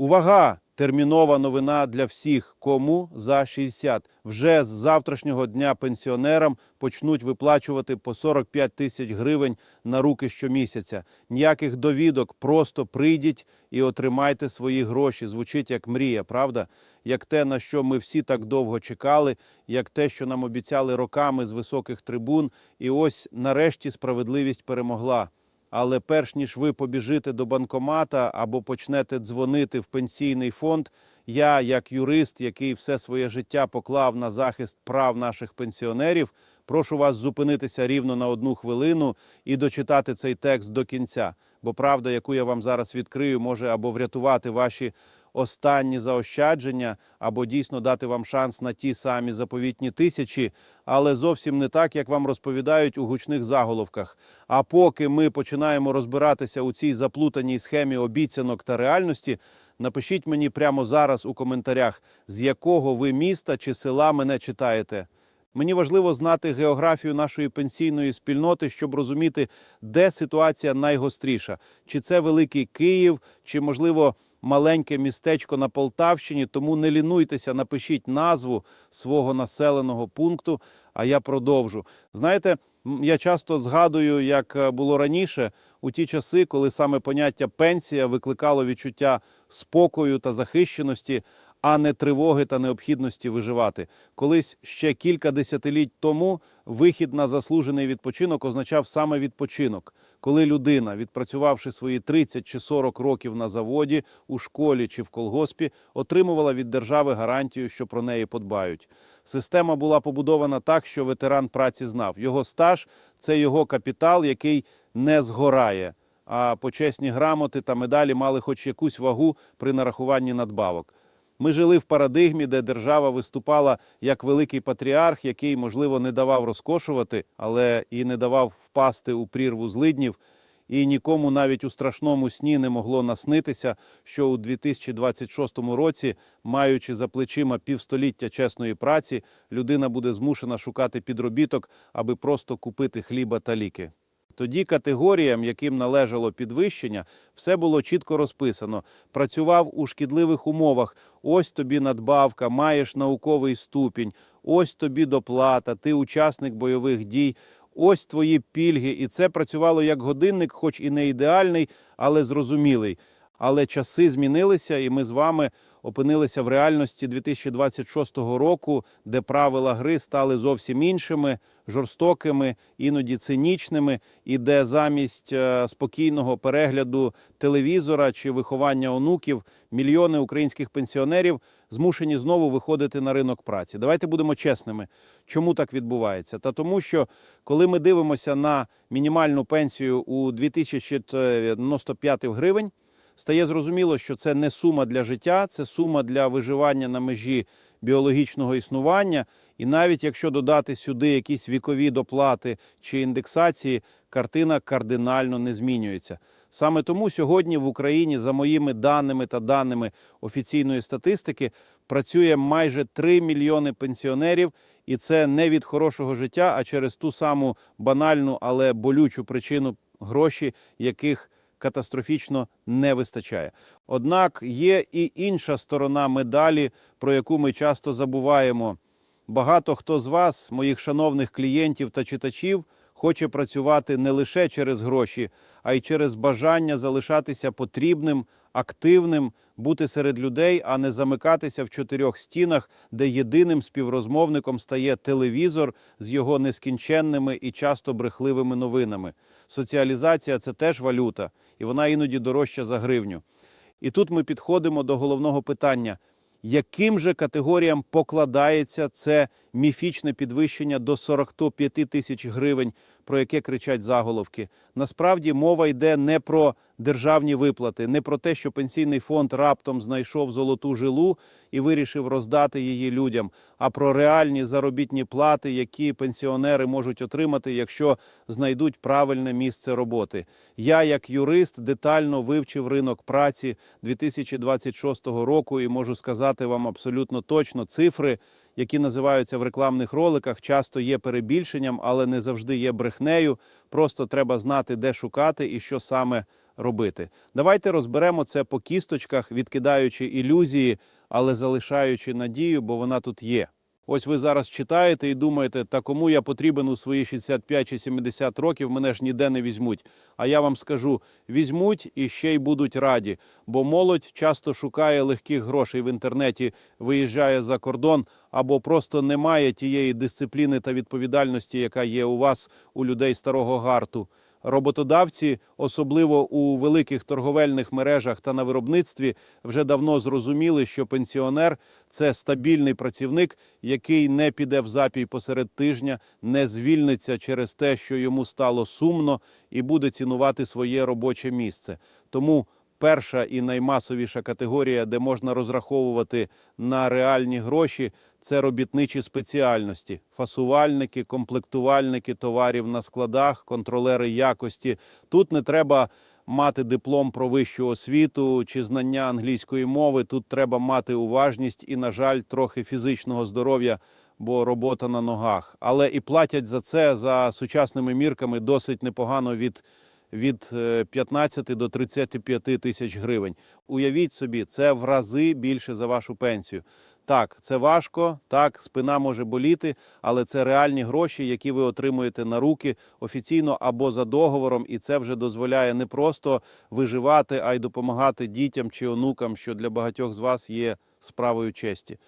Увага! Термінова новина для всіх, кому за 60. Вже з завтрашнього дня пенсіонерам почнуть виплачувати по 45 тисяч гривень на руки щомісяця. Ніяких довідок, просто прийдіть і отримайте свої гроші. Звучить як мрія, правда? Як те, на що ми всі так довго чекали, як те, що нам обіцяли роками з високих трибун. І ось нарешті справедливість перемогла. Але перш ніж ви побіжите до банкомата або почнете дзвонити в пенсійний фонд, я, як юрист, який все своє життя поклав на захист прав наших пенсіонерів, прошу вас зупинитися рівно на одну хвилину і дочитати цей текст до кінця. Бо правда, яку я вам зараз відкрию, може або врятувати ваші останні заощадження, або дійсно дати вам шанс на ті самі заповітні тисячі, але зовсім не так, як вам розповідають у гучних заголовках. А поки ми починаємо розбиратися у цій заплутаній схемі обіцянок та реальності, напишіть мені прямо зараз у коментарях, з якого ви міста чи села мене читаєте. Мені важливо знати географію нашої пенсійної спільноти, щоб розуміти, де ситуація найгостріша. Чи це великий Київ, чи можливо маленьке містечко на Полтавщині. Тому не лінуйтеся, напишіть назву свого населеного пункту. А я продовжу. Знаєте, я часто згадую, як е, було раніше, у ті часи, коли саме поняття пенсія викликало відчуття спокою та захищеності а не тривоги та необхідності виживати. Колись ще кілька десятиліть тому вихід на заслужений відпочинок означав саме відпочинок, коли людина, відпрацювавши свої 30 чи 40 років на заводі, у школі чи в колгоспі, отримувала від держави гарантію, що про неї подбають. Система була побудована так, що ветеран праці знав, його стаж це його капітал, який не згорає. А почесні грамоти та медалі мали хоч якусь вагу при нарахуванні надбавок. Ми жили в парадигмі, де держава виступала як великий патріарх, який, можливо, не давав розкошувати, але і не давав впасти у прірву злиднів. І нікому навіть у страшному сні не могло наснитися, що у 2026 році, маючи за плечима півстоліття чесної праці, людина буде змушена шукати підробіток, аби просто купити хліба та ліки. Тоді категоріям, яким належало підвищення, все було чітко розписано. Працював у шкідливих умовах. Ось тобі надбавка, маєш науковий ступінь, ось тобі доплата, ти учасник бойових дій. Ось твої пільги, і це працювало як годинник, хоч і не ідеальний, але зрозумілий. Але часи змінилися, і ми з вами опинилися в реальності 2026 року, де правила гри стали зовсім іншими, жорстокими, іноді цинічними, і де замість е, спокійного перегляду телевізора чи виховання онуків мільйони українських пенсіонерів змушені знову виходити на ринок праці. Давайте будемо чесними. Чому так відбувається? Та тому, що коли ми дивимося на мінімальну пенсію у 2095 гривень стає зрозуміло, що це не сума для життя, це сума для виживання на межі біологічного існування. І навіть якщо додати сюди якісь вікові доплати чи індексації, картина кардинально не змінюється. Саме тому сьогодні в Україні, за моїми даними та даними офіційної статистики, працює майже 3 мільйони пенсіонерів, і це не від хорошого життя, а через ту саму банальну, але болючу причину гроші, яких катастрофічно не вистачає. Однак є і інша сторона медалі, про яку ми часто забуваємо. Багато хто з вас, моїх шановних клієнтів та читачів, хоче працювати не лише через гроші, а й через бажання залишатися потрібним, активним, бути серед людей, а не замикатися в чотирьох стінах, де єдиним співрозмовником стає телевізор з його нескінченними і часто брехливими новинами. Соціалізація це теж валюта, і вона іноді дорожча за гривню. І тут ми підходимо до головного питання: яким же категоріям покладається це міфічне підвищення до 45 тисяч гривень, про яке кричать заголовки? Насправді мова йде не про державні виплати, не про те, що пенсійний фонд раптом знайшов золоту жилу і вирішив роздати її людям, а про реальні заробітні плати, які пенсіонери можуть отримати, якщо знайдуть правильне місце роботи. Я, як юрист, детально вивчив ринок праці 2026 року і можу сказати вам абсолютно точно цифри. Які називаються в рекламних роликах, часто є перебільшенням, але не завжди є брехнею. Просто треба знати, де шукати і що саме робити. Давайте розберемо це по кісточках, відкидаючи ілюзії, але залишаючи надію, бо вона тут є. Ось ви зараз читаєте і думаєте, та кому я потрібен у свої 65 чи 70 років, мене ж ніде не візьмуть. А я вам скажу: візьмуть і ще й будуть раді, бо молодь часто шукає легких грошей в інтернеті, виїжджає за кордон або просто не має тієї дисципліни та відповідальності, яка є у вас, у людей старого гарту. Роботодавці, особливо у великих торговельних мережах та на виробництві, вже давно зрозуміли, що пенсіонер це стабільний працівник, який не піде в запій посеред тижня, не звільниться через те, що йому стало сумно, і буде цінувати своє робоче місце. Тому перша і наймасовіша категорія, де можна розраховувати на реальні гроші, це робітничі спеціальності: фасувальники, комплектувальники товарів на складах, контролери якості. Тут не треба мати диплом про вищу освіту чи знання англійської мови. Тут треба мати уважність і, на жаль, трохи фізичного здоров'я. Бо робота на ногах, але і платять за це за сучасними мірками досить непогано від від е, 15 до 35 тисяч гривень. Уявіть собі, це в рази більше за вашу пенсію. Так, це важко, так, спина може боліти, але це реальні гроші, які ви отримуєте на руки офіційно або за договором, і це вже дозволяє не просто виживати, а й допомагати дітям чи онукам, що для багатьох з вас є справою честі.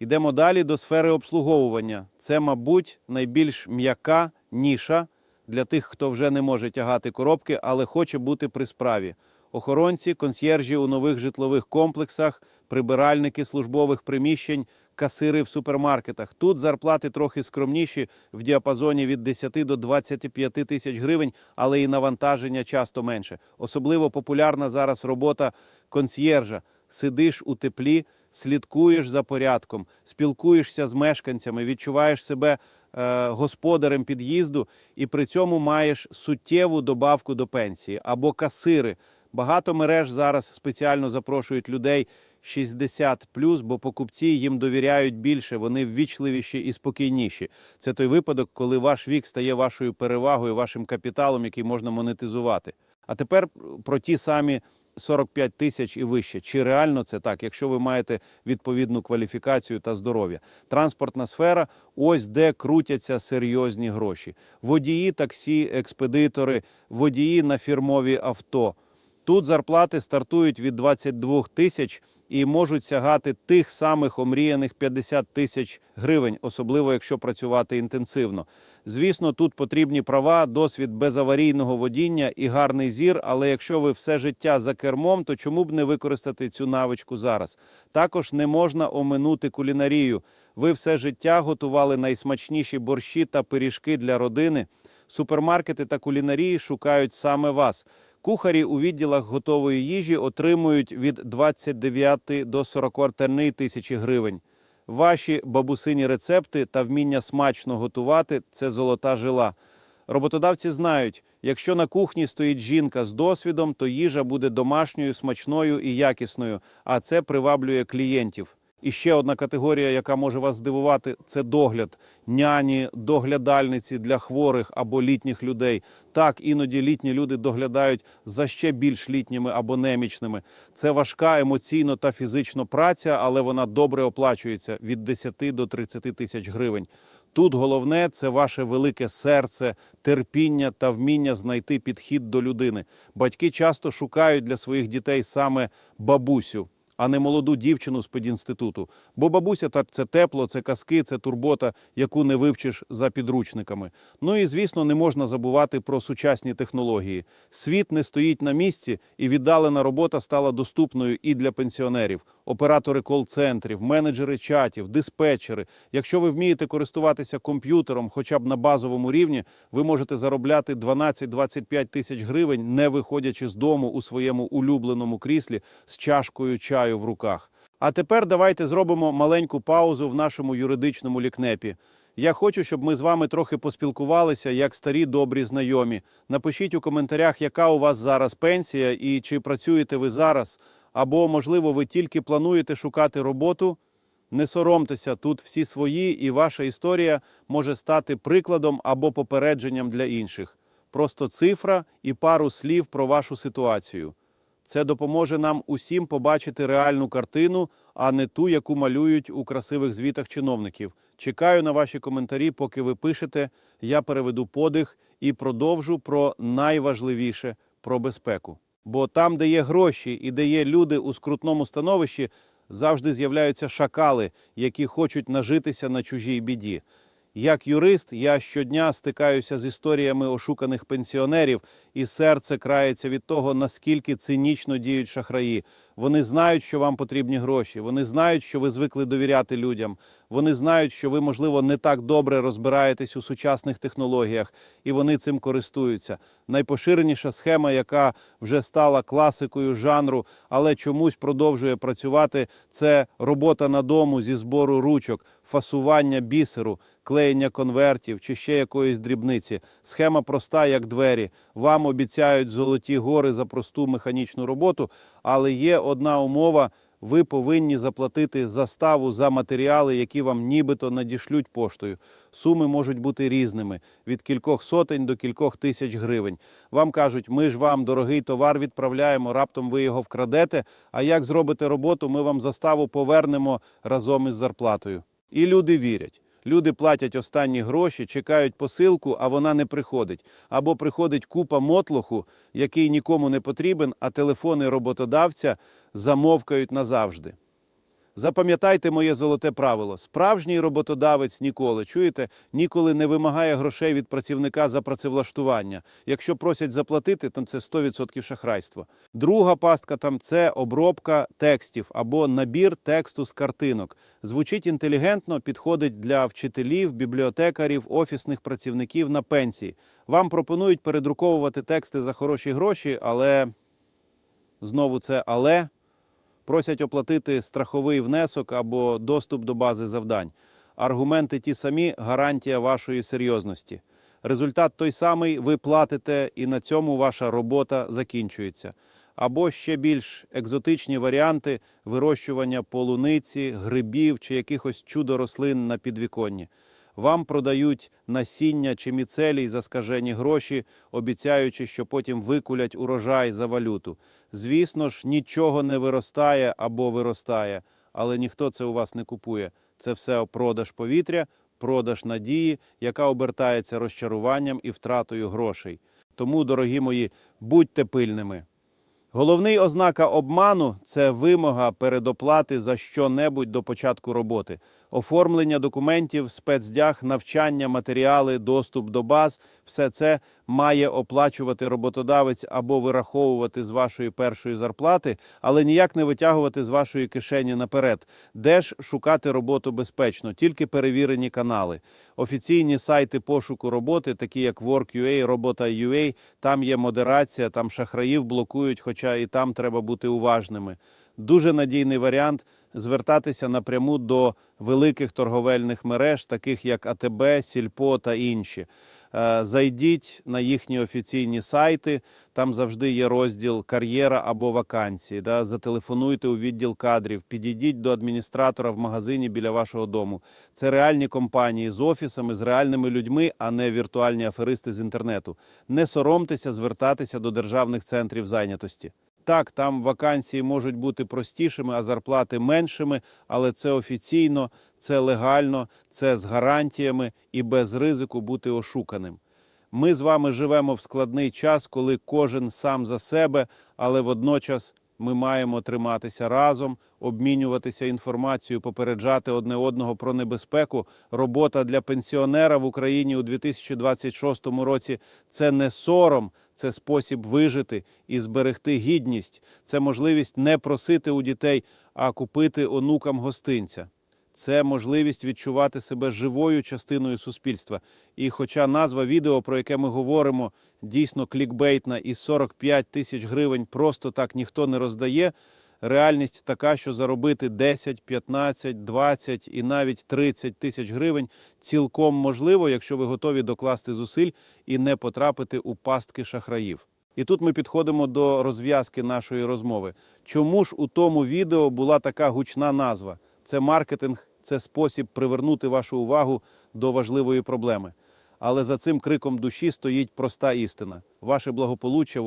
Йдемо далі до сфери обслуговування. Це, мабуть, найбільш м'яка ніша для тих, хто вже не може тягати коробки, але хоче бути при справі. Охоронці, консьєржі у нових житлових комплексах, прибиральники службових приміщень, касири в супермаркетах. Тут зарплати трохи скромніші в діапазоні від 10 до 25 тисяч гривень, але і навантаження часто менше. Особливо популярна зараз робота консьєржа. Сидиш у теплі, слідкуєш за порядком, спілкуєшся з мешканцями, відчуваєш себе господарем під'їзду і при цьому маєш суттєву добавку до пенсії або касири. Багато мереж зараз спеціально запрошують людей 60 бо покупці їм довіряють більше, вони ввічливіші і спокійніші. Це той випадок, коли ваш вік стає вашою перевагою, вашим капіталом, який можна монетизувати. А тепер про ті самі 45 тисяч і вище. Чи реально це так, якщо ви маєте відповідну кваліфікацію та здоров'я? Транспортна сфера ось де крутяться серйозні гроші. Водії, таксі, експедитори, водії на фірмові авто. Тут зарплати стартують від 22 тисяч і можуть сягати тих самих омріяних 50 тисяч гривень, особливо якщо працювати інтенсивно. Звісно, тут потрібні права, досвід безаварійного водіння і гарний зір. Але якщо ви все життя за кермом, то чому б не використати цю навичку зараз? Також не можна оминути кулінарію. Ви все життя готували найсмачніші борщі та пиріжки для родини. Супермаркети та кулінарії шукають саме вас. Кухарі у відділах готової їжі отримують від 29 до 41 тисячі гривень. Ваші бабусині рецепти та вміння смачно готувати це золота жила. Роботодавці знають, якщо на кухні стоїть жінка з досвідом, то їжа буде домашньою, смачною і якісною, а це приваблює клієнтів. І ще одна категорія, яка може вас здивувати, це догляд. Няні, доглядальниці для хворих або літніх людей. Так, іноді літні люди доглядають за ще більш літніми або немічними. Це важка емоційно та фізично праця, але вона добре оплачується від 10 до 30 тисяч гривень. Тут головне це ваше велике серце, терпіння та вміння знайти підхід до людини. Батьки часто шукають для своїх дітей саме бабусю а не молоду дівчину з педінституту. Бо бабуся та це тепло, це казки, це турбота, яку не вивчиш за підручниками. Ну і звісно, не можна забувати про сучасні технології. Світ не стоїть на місці, і віддалена робота стала доступною і для пенсіонерів. Оператори кол-центрів, менеджери чатів, диспетчери. Якщо ви вмієте користуватися комп'ютером, хоча б на базовому рівні, ви можете заробляти 12-25 тисяч гривень, не виходячи з дому у своєму улюбленому кріслі з чашкою чаю в руках. А тепер давайте зробимо маленьку паузу в нашому юридичному лікнепі. Я хочу, щоб ми з вами трохи поспілкувалися як старі добрі знайомі. Напишіть у коментарях, яка у вас зараз пенсія і чи працюєте ви зараз, або, можливо, ви тільки плануєте шукати роботу. Не соромтеся, тут всі свої, і ваша історія може стати прикладом або попередженням для інших. Просто цифра і пару слів про вашу ситуацію. Це допоможе нам усім побачити реальну картину, а не ту, яку малюють у красивих звітах чиновників. Чекаю на ваші коментарі, поки ви пишете. Я переведу подих і продовжу про найважливіше про безпеку. Бо там, де є гроші і де є люди у скрутному становищі, завжди з'являються шакали, які хочуть нажитися на чужій біді. Як юрист, я щодня стикаюся з історіями ошуканих пенсіонерів, і серце крається від того, наскільки цинічно діють шахраї. Вони знають, що вам потрібні гроші. Вони знають, що ви звикли довіряти людям. Вони знають, що ви, можливо, не так добре розбираєтесь у сучасних технологіях, і вони цим користуються. Найпоширеніша схема, яка вже стала класикою жанру, але чомусь продовжує працювати, це робота на дому зі збору ручок, фасування бісеру, клеєння конвертів чи ще якоїсь дрібниці. Схема проста, як двері. Вам обіцяють золоті гори за просту механічну роботу, але є одна умова. Ви повинні заплатити заставу за матеріали, які вам нібито надішлють поштою. Суми можуть бути різними від кількох сотень до кількох тисяч гривень. Вам кажуть, ми ж вам дорогий товар відправляємо, раптом ви його вкрадете. А як зробите роботу, ми вам заставу повернемо разом із зарплатою. І люди вірять. Люди платять останні гроші, чекають посилку, а вона не приходить. Або приходить купа мотлоху, який нікому не потрібен, а телефони роботодавця замовкають назавжди. Запам'ятайте моє золоте правило: справжній роботодавець ніколи, чуєте, ніколи не вимагає грошей від працівника за працевлаштування. Якщо просять заплатити, то це 100% шахрайство. Друга пастка там це обробка текстів або набір тексту з картинок. Звучить інтелігентно, підходить для вчителів, бібліотекарів, офісних працівників на пенсії. Вам пропонують передруковувати тексти за хороші гроші, але знову це але просять оплатити страховий внесок або доступ до бази завдань. Аргументи ті самі, гарантія вашої серйозності. Результат той самий, ви платите, і на цьому ваша робота закінчується. Або ще більш екзотичні варіанти вирощування полуниці, грибів чи якихось чудо-рослин на підвіконні. Вам продають насіння чи міцелій за скажені гроші, обіцяючи, що потім викулять урожай за валюту. Звісно ж, нічого не виростає або виростає, але ніхто це у вас не купує. Це все продаж повітря, продаж надії, яка обертається розчаруванням і втратою грошей. Тому, дорогі мої, будьте пильними. Головний ознака обману це вимога передоплати за що-небудь до початку роботи. Оформлення документів, спецдяг, навчання, матеріали, доступ до баз все це має оплачувати роботодавець або вираховувати з вашої першої зарплати, але ніяк не витягувати з вашої кишені наперед. Де ж шукати роботу безпечно? Тільки перевірені канали. Офіційні сайти пошуку роботи, такі як Work.ua, Робота.ua, там є модерація, там шахраїв блокують, хоча і там треба бути уважними. Дуже надійний варіант звертатися напряму до великих торговельних мереж, таких як АТБ, Сільпо та інші. Е, Зайдіть на їхні офіційні сайти, там завжди є розділ кар'єра або вакансії. Да? Зателефонуйте у відділ кадрів, підійдіть до адміністратора в магазині біля вашого дому. Це реальні компанії з офісами, з реальними людьми, а не віртуальні аферисти з інтернету. Не соромтеся звертатися до державних центрів зайнятості. Так, там вакансії можуть бути простішими, а зарплати меншими, але це офіційно, це легально, це з гарантіями і без ризику бути ошуканим. Ми з вами живемо в складний час, коли кожен сам за себе, але водночас ми маємо триматися разом, обмінюватися інформацією, попереджати одне одного про небезпеку. Робота для пенсіонера в Україні у 2026 році це не сором, це спосіб вижити і зберегти гідність. Це можливість не просити у дітей, а купити онукам гостинця. Це можливість відчувати себе живою частиною суспільства. І хоча назва відео, про яке ми говоримо, дійсно клікбейтна і 45 тисяч гривень просто так ніхто не роздає, реальність така, що заробити 10, 15, 20 і навіть 30 тисяч гривень цілком можливо, якщо ви готові докласти зусиль і не потрапити у пастки шахраїв. І тут ми підходимо до розв'язки нашої розмови. Чому ж у тому відео була така гучна назва? Це маркетинг, це спосіб привернути вашу увагу до важливої проблеми. Але за цим криком душі стоїть проста істина. Ваше благополуччя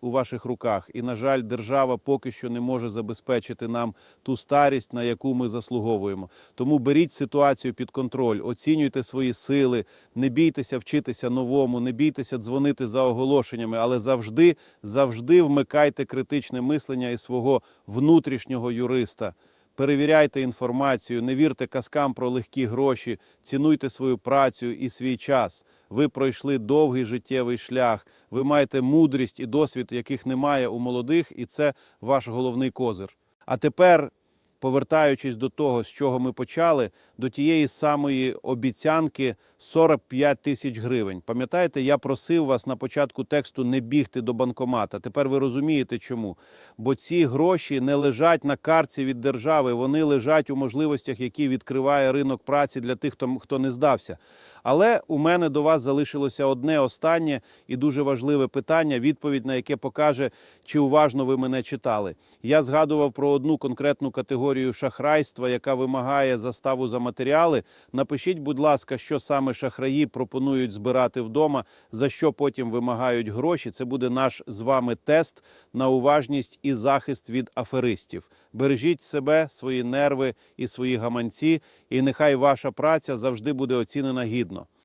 у ваших, руках. І, на жаль, держава поки що не може забезпечити нам ту старість, на яку ми заслуговуємо. Тому беріть ситуацію під контроль, оцінюйте свої сили, не бійтеся вчитися новому, не бійтеся дзвонити за оголошеннями, але завжди, завжди вмикайте критичне мислення і свого внутрішнього юриста. Перевіряйте інформацію, не вірте казкам про легкі гроші, цінуйте свою працю і свій час. Ви пройшли довгий життєвий шлях, ви маєте мудрість і досвід, яких немає у молодих, і це ваш головний козир. А тепер, повертаючись до того, з чого ми почали, до тієї самої обіцянки 45 тисяч гривень. Пам'ятаєте, я просив вас на початку тексту не бігти до банкомата. Тепер ви розумієте, чому? Бо ці гроші не лежать на картці від держави, вони лежать у можливостях, які відкриває ринок праці для тих, хто, не здався. Але у мене до вас залишилося одне останнє і дуже важливе питання, відповідь на яке покаже, чи уважно ви мене читали. Я згадував про одну конкретну категорію шахрайства, яка вимагає заставу за матеріали. Напишіть, будь ласка, що саме шахраї пропонують збирати вдома, за що потім вимагають гроші. Це буде наш з вами тест на уважність і захист від аферистів. Бережіть себе, свої нерви і свої гаманці, і нехай ваша праця завжди буде оцінена гідно.